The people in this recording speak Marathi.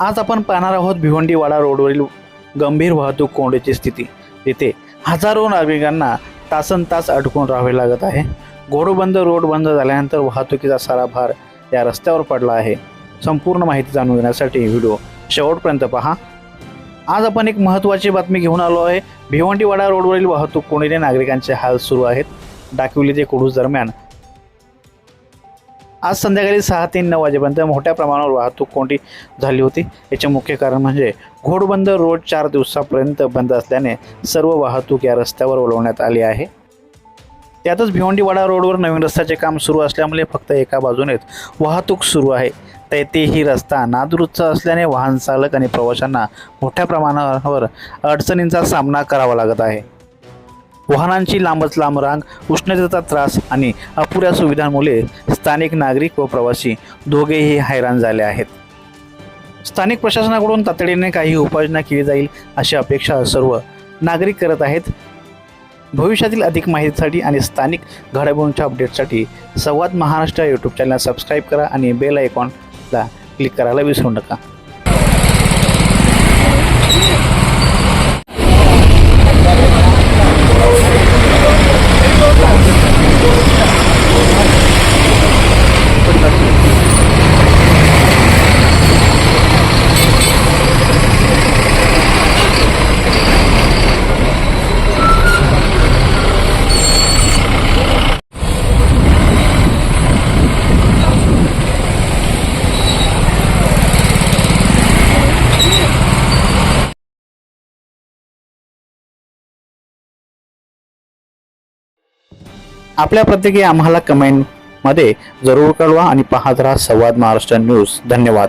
आज आपण पाहणार आहोत भिवंडीवाडा रोडवरील गंभीर वाहतूक कोंडीची स्थिती. तिथे हजारो नागरिकांना तासन तास अडकून राहावे लागत आहे. घोडबंद रोड बंद झाल्यानंतर वाहतुकीचा सारा भार या रस्त्यावर पडला आहे. संपूर्ण माहिती जाणून घेण्यासाठी व्हिडिओ शेवटपर्यंत पहा. आज आपण एक महत्त्वाची बातमी घेऊन आलो आहे. भिवंडीवाडा रोडवरील वाहतूक कोंडीने नागरिकांचे हाल सुरू आहेत. डाकिवली ते कुडूस दरम्यान आज संध्याकाळी सहा ते नऊ वाजेपर्यंत मोठ्या प्रमाणावर वाहतूक कोंडी झाली होती. याचे मुख्य कारण म्हणजे घोडबंद रोड चार दिवसापर्यंत बंद असल्याने सर्व वाहतूक या रस्त्यावर वळवण्यात आली आहे. त्यातच भिवंडीवाडा रोडवर नवीन रस्त्याचे काम सुरू असल्यामुळे फक्त एका बाजूनेच वाहतूक सुरू आहे. तर रस्ता नादुरुस्त असल्याने वाहन चालक आणि प्रवाशांना मोठ्या प्रमाणावर अडचणींचा सामना करावा लागत आहे. वाहनांची लांबच लांब रांग उष्णतेचा त्रास आणि अपुऱ्या सुविधांमुळे स्थानिक नागरिक व प्रवासी दोघेही हैराण झाले आहेत. स्थानिक प्रशासनाकडून तातडीने काही उपाययोजना केली जाईल अशी अपेक्षा सर्व नागरिक करत आहेत. भविष्यातील अधिक माहितीसाठी आणि स्थानिक घडामोडींच्या अपडेटसाठी संवाद महाराष्ट्र यूट्यूब चॅनल सबस्क्राईब करा आणि बेल आयकॉनला क्लिक करायला विसरू नका. आपल्या प्रतिक्रिया आम्हाला कमेंटमध्ये जरूर कळवा आणि पाहत राहा संवाद महाराष्ट्र न्यूज धन्यवाद.